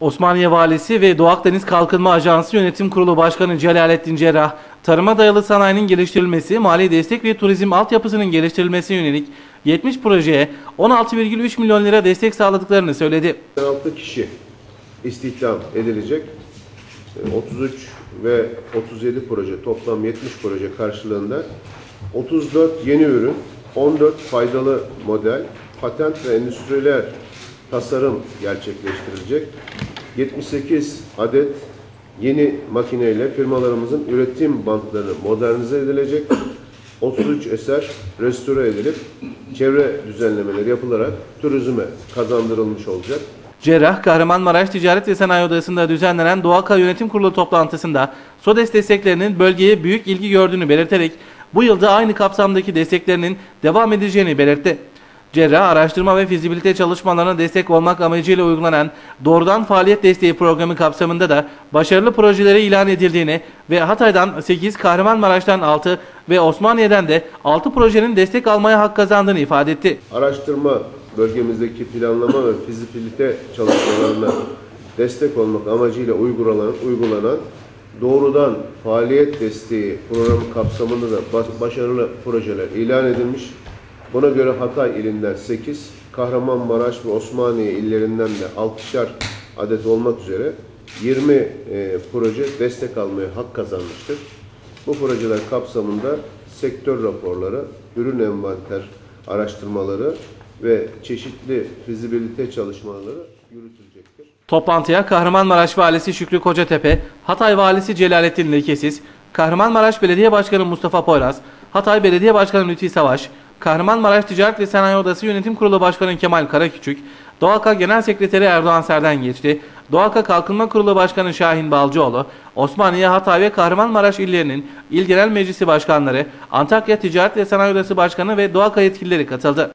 Osmaniye Valisi ve Doğu Akdeniz Kalkınma Ajansı Yönetim Kurulu Başkanı Celalettin Cerrah, tarıma dayalı sanayinin geliştirilmesi, mali destek ve turizm altyapısının geliştirilmesine yönelik 70 projeye 16,3 milyon lira destek sağladıklarını söyledi. 6 kişi istihdam edilecek. E, 33 ve 37 proje toplam 70 proje karşılığında 34 yeni ürün, 14 faydalı model, patent ve endüstriyel tasarım gerçekleştirilecek. 78 adet yeni makineyle firmalarımızın üretim bantları modernize edilecek. 33 eser restore edilip çevre düzenlemeleri yapılarak turizme kazandırılmış olacak. Cerrah, Kahramanmaraş Ticaret ve Sanayi Odası'nda düzenlenen Doğaka Yönetim Kurulu toplantısında SODES desteklerinin bölgeye büyük ilgi gördüğünü belirterek bu yılda aynı kapsamdaki desteklerinin devam edeceğini belirtti. Cerrah, araştırma ve fizibilite çalışmalarına destek olmak amacıyla uygulanan doğrudan faaliyet desteği programı kapsamında da başarılı projelere ilan edildiğini ve Hatay'dan 8, Kahramanmaraş'tan 6 ve Osmaniye'den de 6 projenin destek almaya hak kazandığını ifade etti. araştırma bölgemizdeki planlama ve fizibilite çalışmalarına destek olmak amacıyla uygulanan, uygulanan doğrudan faaliyet desteği programı kapsamında da baş- başarılı projeler ilan edilmiş. Buna göre Hatay ilinden 8, Kahramanmaraş ve Osmaniye illerinden de 6'şar adet olmak üzere 20 e, proje destek almaya hak kazanmıştır. Bu projeler kapsamında sektör raporları, ürün envanter araştırmaları ve çeşitli fizibilite çalışmaları yürütülecektir. Toplantıya Kahramanmaraş Valisi Şükrü Kocatepe, Hatay Valisi Celalettin Lekesiz, Kahramanmaraş Belediye Başkanı Mustafa Poyraz, Hatay Belediye Başkanı Lütfi Savaş, Kahramanmaraş Ticaret ve Sanayi Odası Yönetim Kurulu Başkanı Kemal Karaküçük, Doğaka Genel Sekreteri Erdoğan Serden geçti. Doğaka Kalkınma Kurulu Başkanı Şahin Balcıoğlu, Osmaniye, Hatay ve Kahramanmaraş illerinin İl Genel Meclisi Başkanları, Antakya Ticaret ve Sanayi Odası Başkanı ve Doğaka yetkilileri katıldı.